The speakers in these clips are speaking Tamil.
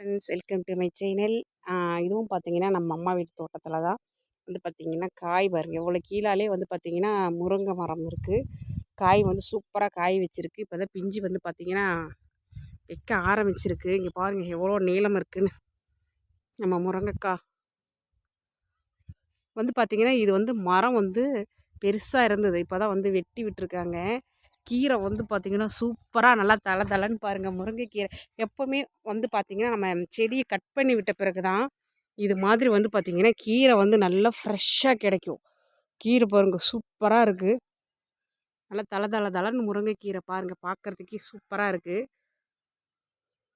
Friends welcome to my channel. இதுவும் பார்த்தீங்கன்னா நம்ம அம்மா வீட்டு தோட்டத்தில் தான் வந்து பார்த்திங்கன்னா காய் பாருங்கள் எவ்வளோ கீழாலே வந்து பார்த்திங்கன்னா முருங்கை மரம் இருக்குது காய் வந்து சூப்பராக காய் வச்சுருக்கு. இப்போ தான் பிஞ்சு வந்து பார்த்திங்கன்னா வைக்க ஆரம்பிச்சிருக்கு. இங்கே பாருங்கள் எவ்வளோ நீளம் இருக்குதுன்னு நம்ம முருங்கைக்காய். வந்து பார்த்திங்கன்னா இது வந்து மரம் வந்து பெருசாக இருந்தது. இப்போ தான் வந்து வெட்டி விட்டுருக்காங்க. கீரை வந்து பார்த்திங்கன்னா சூப்பராக நல்லா தலை தலைன்னு பாருங்கள் முருங்கைக்கீரை எப்போவுமே வந்து பார்த்திங்கன்னா நம்ம செடியை கட் பண்ணி விட்ட பிறகு தான் இது மாதிரி வந்து பார்த்திங்கன்னா கீரை வந்து நல்லா ஃப்ரெஷ்ஷாக கிடைக்கும். கீரை பாருங்கள் சூப்பராக இருக்குது நல்லா தலை தலை தலைன்னு முருங்கைக்கீரை பாருங்கள் பார்க்குறதுக்கே சூப்பராக இருக்குது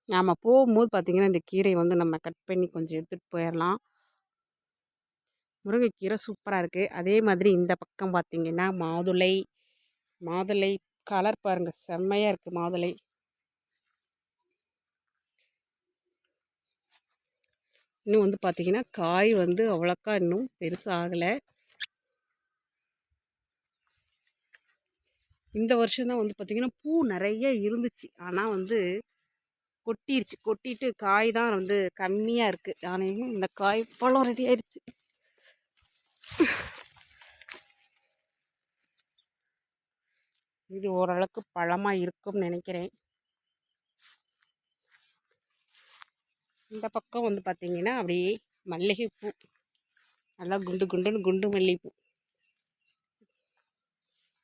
நாம் போகும்போது பார்த்திங்கன்னா இந்த கீரையை வந்து நம்ம கட் பண்ணி கொஞ்சம் எடுத்துகிட்டு போயிடலாம் முருங்கைக்கீரை சூப்பராக இருக்குது அதே மாதிரி இந்த பக்கம் பார்த்திங்கன்னா மாதுளை மாதுளை கலர் பாருங்கள் செம்மையாக இருக்குது மாதுளை. இன்னும் வந்து பார்த்திங்கன்னா காய் வந்து அவ்வளோக்கா இன்னும் பெருசாக ஆகலை. இந்த வருஷம்தான் வந்து பார்த்திங்கன்னா பூ நிறைய இருந்துச்சு. ஆனால் வந்து கொட்டிருச்சு. கொட்டிட்டு காய் தான் வந்து கம்மியாக இருக்குது ஆனால் இந்த காய் பழம் ரெடி ஆயிடுச்சு இது ஓரளவுக்கு பழமாக இருக்கும்னு நினைக்கிறேன். இந்த பக்கம் வந்து பார்த்திங்கன்னா அப்படியே மல்லிகைப்பூ. நல்லா குண்டு குண்டுன்னு குண்டு மல்லிகைப்பூ.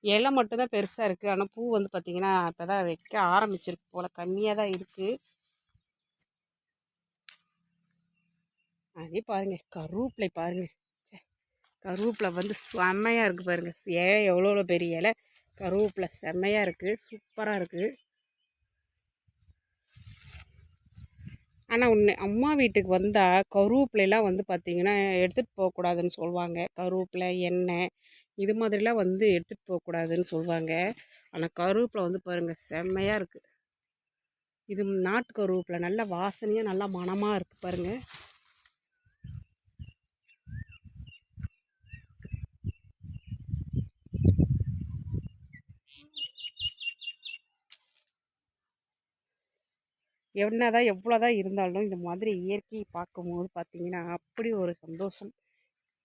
இலை மட்டும்தான் பெருசாக இருக்குது ஆனால் பூ வந்து பார்த்திங்கன்னா இப்போ தான் வைக்க ஆரம்பிச்சிருக்கு போல். கம்மியாக தான் இருக்குது அதே பாருங்கள் கருவேப்பிலை பாருங்கள் கருவேப்பிலை வந்து செம்மையாக இருக்குது பாருங்கள் இலை எவ்வளோ பெரிய இலை. கருவேப்பிலை செம்மையாக இருக்குது சூப்பராக இருக்குது ஆனால் ஒன்று அம்மா வீட்டுக்கு வந்தால் கருவேப்பிலையெல்லாம் வந்து பார்த்திங்கன்னா எடுத்துகிட்டு போகக்கூடாதுன்னு சொல்லுவாங்க கருவேப்பிலை எண்ணெய் இது மாதிரிலாம் வந்து எடுத்துகிட்டு போகக்கூடாதுன்னு சொல்லுவாங்க ஆனால் கருவேப்பிலை வந்து பாருங்கள் செம்மையாக இருக்குது இது நாட்டு கருவேப்பிலை நல்ல வாசனையாக நல்லா மணமாக இருக்குது பாருங்கள் என்னதான் எவ்வளோதான் எவ்வளோ தான் இருந்தாலும் இந்த மாதிரி இயற்கையை பார்க்கும்போது பார்த்திங்கன்னா அப்படி ஒரு சந்தோஷம்.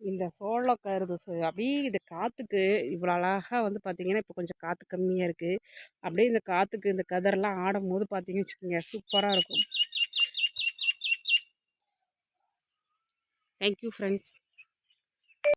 இந்த சோள கருது அப்படியே இந்த காற்றுக்கு இவ்வளோ அழகாக வந்து பார்த்திங்கன்னா இப்போ கொஞ்சம் காற்று கம்மியாக இருக்குது அப்படியே இந்த காற்றுக்கு இந்த கதரெல்லாம் ஆடும்போது பார்த்திங்கன்னு வச்சுக்கோங்க சூப்பராக இருக்கும். Thank you friends